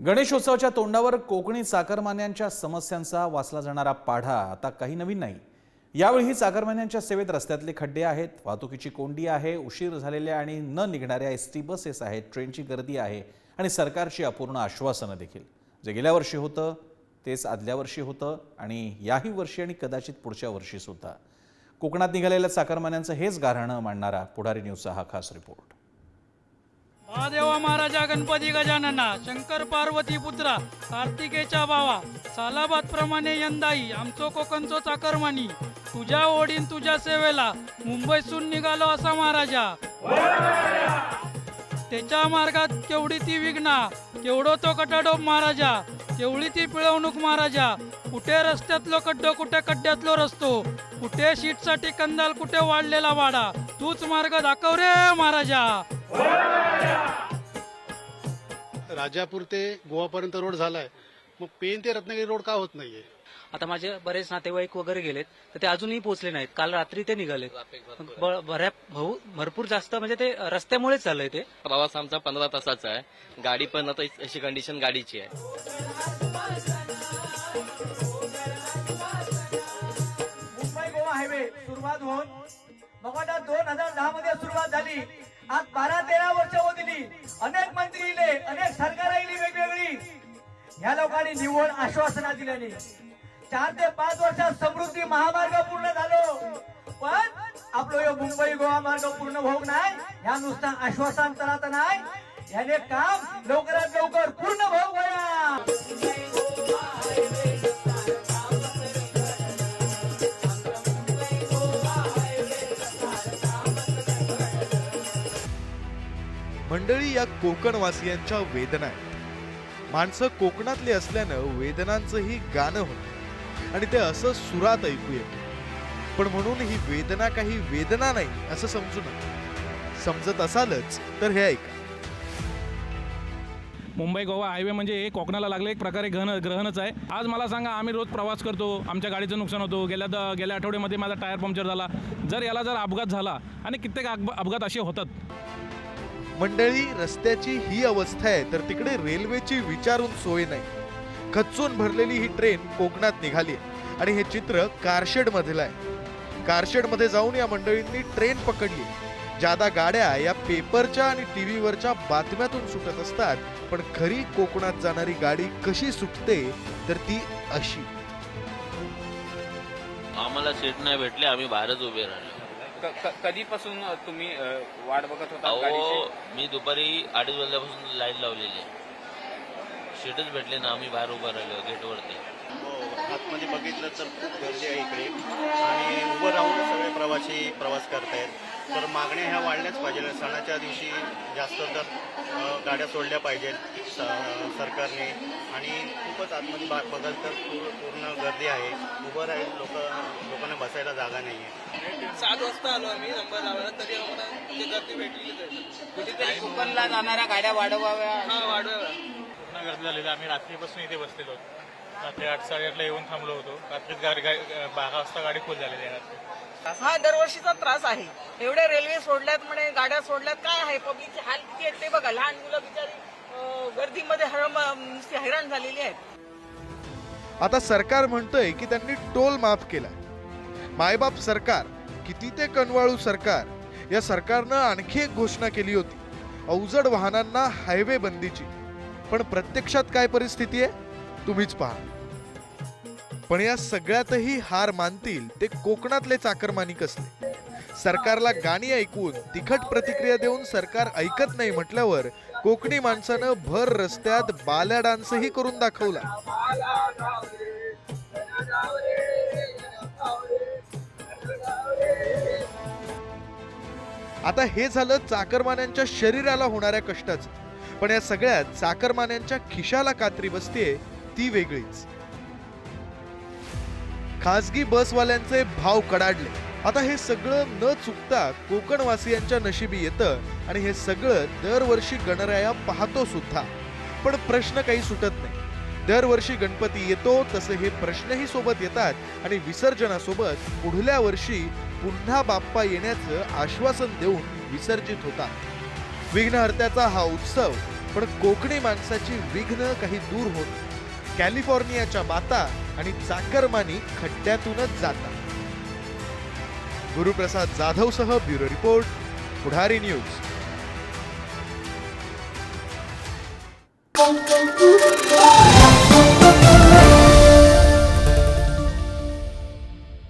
गणेशोत्सवाच्या तोंडावर कोकणी चाकरमान्यांच्या समस्यांचा वाचला जाणारा पाढा आता काही नवीन नाही. यावेळीही चाकरमान्यांच्या सेवेत रस्त्यातले खड्डे आहेत वाहतुकीची कोंडी आहे उशीर झालेल्या आणि न निघणाऱ्या एस टी बसेस आहेत ट्रेनची गर्दी आहे आणि सरकारची अपूर्ण आश्वासनं देखील. जे गेल्या वर्षी होतं तेच आदल्या वर्षी होतं आणि याही वर्षी आणि कदाचित पुढच्या वर्षी सुद्धा. कोकणात निघालेल्या चाकरमान्यांचं हेच गारहाणं मांडणारा पुढारी न्यूजचा हा खास रिपोर्ट. महादेवा महाराजा गणपती गजानना शंकर पार्वती पुत्रा कार्तिकेच्या भावा सालाबाद प्रमाणे यंदाई आमचो कोकणचो चाकरमानी. तुझ्या ओढीन तुझ्या सेवेला मुंबईसून निघालो असा महाराजा. त्याच्या मार्गात केवढी ती विघ्ना केवढो तो कटाडोप महाराजा केवढी ती पिळवणूक महाराजा. कुठे रस्त्यातलो खड्डो कुठे खड्ड्यातलो रस्तो कुठे शीटसाठी कंदाल कुठे वाढलेला वाडा. तूच मार्ग दाखव रे महाराजा. राजापूर ते गोवापर्यंत रोड झालाय. मग पेन ते रत्नागिरी रोड का होत नाहीये? आता माझे बरेच नातेवाईक वगैरे गेलेत तर ते अजूनही पोहोचले नाहीत. काल रात्री ते निघालेत. ब- बऱ्या भाऊ भरपूर जास्त म्हणजे ते रस्त्यामुळेच झालंय ते. प्रवास आमचा पंधरा तासाचा आहे. गाडी पण आता अशी कंडिशन गाडीची आहे. मुंबई गोवा हायवे सुरुवात होऊन दोन हजार दहा मध्ये सुरुवात झाली. आज बारा तेरा वर्ष होत दिली. अनेक मंत्री इले अनेक सरकार आली वेगवेगळी. ह्या लोकांनी निवड आश्वासना दिल्याने. चार ते पाच वर्षात समृद्धी महामार्ग पूर्ण झालो. पण आपलं यो मुंबई गोवा मार्ग पूर्ण होऊ नाही ह्या नुसता आश्वासनांतरात नाही याने काम लवकरात लवकर पूर्ण भाऊ वया मंडळी या कोकणवासियांच्या वेदना आहेत. माणसं कोकणातली असल्यानं वेदनांचंही गाणं होतं. आणि ते असं सुरात ऐकू येतं पण म्हणून ही वेदना काही वेदना नाही असं समजू नका. समजत असालच तर हे ऐका. मुंबई गोवा हायवे म्हणजे हे कोकणाला लागले एक प्रकारे घन ग्रहणच आहे. आज मला सांगा आम्ही रोज प्रवास करतो आमच्या गाडीचं नुकसान होतो. गेल्या द गेल्या आठवड्यामध्ये माझा टायर पंक्चर झाला. जर याला जर अपघात झाला आणि कित्येक अपघात असे होतात मंडळी रस्त्याची ही अवस्था आहे तर तिकडे रेल्वेची विचारून सोय नाही. खच्चून भरलेली ही ट्रेन कोकणात निघाली आहे आणि हे चित्र कारशेड मधील आहे. कारशेडमध्ये जाऊन या मंडळींनी ट्रेन पकडली जादा गाड्या या पेपरच्या आणि टीव्हीवरच्या बातम्यातून सुटत असतात पण खरी कोकणात जाणारी गाडी कशी सुटते तर ती अशी. आम्हाला सीट नाही भेटली आम्ही बाहेरच उभे राहिलो. कधीपासून तुम्ही वाट बघत होता अहो मी दुपारी अडीच वाजल्यापासून लाईन लावलेली आहे. सीटच भेटली ना आम्ही बाहेर उभं राहिलो गेटवरती. हो आतमध्ये बघितलं तर खूप गर्दी आहे इकडे. आणि उभं राहून सगळे प्रवासी प्रवास करतायत. तर मागण्या ह्या वाढल्याच पाहिजे सणाच्या दिवशी जास्त तर गाड्या सोडल्या पाहिजेत स- सरकारने. आणि खूपच आतमध्ये बा बघाल तर पूर- पूर्ण गर्दी आहे. उभं राहील लोक बसायला जागा नाही आहे सात वाजता आलो आम्ही नंबर लावायला तरी आम्हाला कुठेतरी जाणाऱ्या गाड्या वाढवाव्या. हा वाढवाव्या. पूर्ण गर्दी झालेली. आम्ही रात्रीपासून इथे बसलेलो रात्री आठ साडेआठला येऊन थांबलो होतो. रात्री गाडी बारा वाजता गाडी फुल झालेली आहे हा दरवर्षीचा त्रास आहे. एवढे रेल्वे सोडल्यात म्हणे गाड्या सोडल्यात काय आहे? पब्लिकचे हाल किती आहेत ते बघा. लहान मुलं बिचारी गर्दीमध्ये हैराण झालेली आहेत. आता सरकार म्हणतंय की त्यांनी टोल माफ केला मायबाप सरकार किती ते कनवाळू सरकार या सरकारनं आणखी एक घोषणा केली होती अवजड वाहनांना हायवे बंदीची. पण प्रत्यक्षात काय परिस्थिती आहे? तुम्हीच पहा. पण या सगळ्यातही हार मानतील ते कोकणातले चाकरमानी कसले सरकारला गाणी ऐकून तिखट प्रतिक्रिया देऊन सरकार ऐकत नाही म्हटल्यावर कोकणी माणसानं भर रस्त्यात बाल्या डान्सही करून दाखवला. आता हे झालं चाकरमान्यांच्या शरीराला होणाऱ्या कष्टाचं. पण या सगळ्यात चाकरमान्यांच्या खिशाला कात्री बसतेय ती वेगळीच. खासगी बसवाल्यांचे भाव कडाडले. आता हे सगळं न चुकता कोकणवासियांच्या नशिबी येतं आणि हे सगळं दरवर्षी गणराया पाहतो सुद्धा. पण प्रश्न काही सुटत नाही. दरवर्षी गणपती येतो तसे हे प्रश्नही सोबत येतात आणि विसर्जनासोबत पुढल्या वर्षी पुन्हा बाप्पा येण्याचं आश्वासन देऊन विसर्जित होता विघ्नहर्त्याचा हा उत्सव पण कोकणी माणसाची विघ्न काही दूर होत कॅलिफोर्नियाच्या माता आणि चाकरमानी खड्ड्यातूनच जातात. गुरुप्रसाद जाधवसह ब्युरो रिपोर्ट पुढारी न्यूज.